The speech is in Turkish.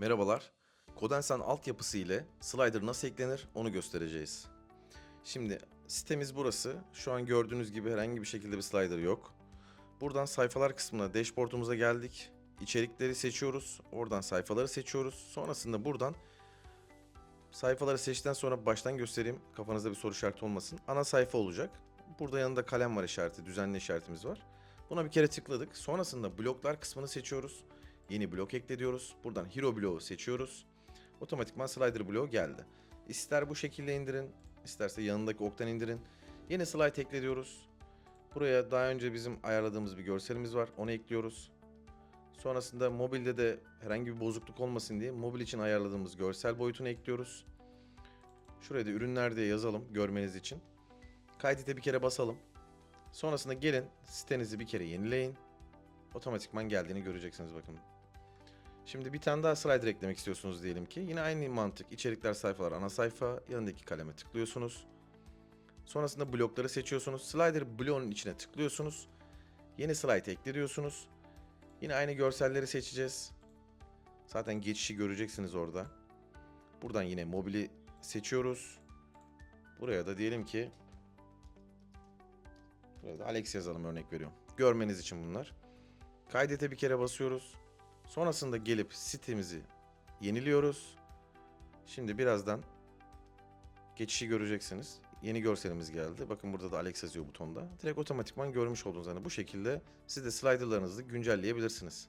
Merhabalar. Codensan altyapısı ile slider nasıl eklenir onu göstereceğiz. Şimdi sitemiz burası. Şu an gördüğünüz gibi herhangi bir şekilde bir slider yok. Buradan sayfalar kısmına dashboard'umuza geldik. İçerikleri seçiyoruz. Oradan sayfaları seçiyoruz. Sonrasında buradan sayfaları seçtikten sonra baştan göstereyim. Kafanızda bir soru işareti olmasın. Ana sayfa olacak. Burada yanında kalem var işareti, düzenli işaretimiz var. Buna bir kere tıkladık. Sonrasında bloklar kısmını seçiyoruz. Yeni blok ekle diyoruz. Buradan Hero bloğu seçiyoruz. Otomatikman slider bloğu geldi. İster bu şekilde indirin, isterse yanındaki oktan indirin. Yeni slide ekle diyoruz. Buraya daha önce bizim ayarladığımız bir görselimiz var. Onu ekliyoruz. Sonrasında mobilde de herhangi bir bozukluk olmasın diye mobil için ayarladığımız görsel boyutunu ekliyoruz. Şuraya da ürünler diye yazalım görmeniz için. Kaydete bir kere basalım. Sonrasında gelin sitenizi bir kere yenileyin. Otomatikman geldiğini göreceksiniz bakın. Şimdi bir tane daha slider eklemek istiyorsunuz diyelim ki. Yine aynı mantık. İçerikler sayfalar ana sayfa. Yanındaki kaleme tıklıyorsunuz. Sonrasında blokları seçiyorsunuz. Slider bloğunun içine tıklıyorsunuz. Yeni slide ekle diyorsunuz. Yine aynı görselleri seçeceğiz. Zaten geçişi göreceksiniz orada. Buradan yine mobili seçiyoruz. Buraya da diyelim ki Buraya da Alex yazalım örnek veriyorum. Görmeniz için bunlar. Kaydete bir kere basıyoruz. Sonrasında gelip sitemizi yeniliyoruz. Şimdi birazdan geçişi göreceksiniz. Yeni görselimiz geldi. Bakın burada da Alex yazıyor butonda. Direkt otomatikman görmüş olduğunuz hani bu şekilde siz de sliderlarınızı güncelleyebilirsiniz.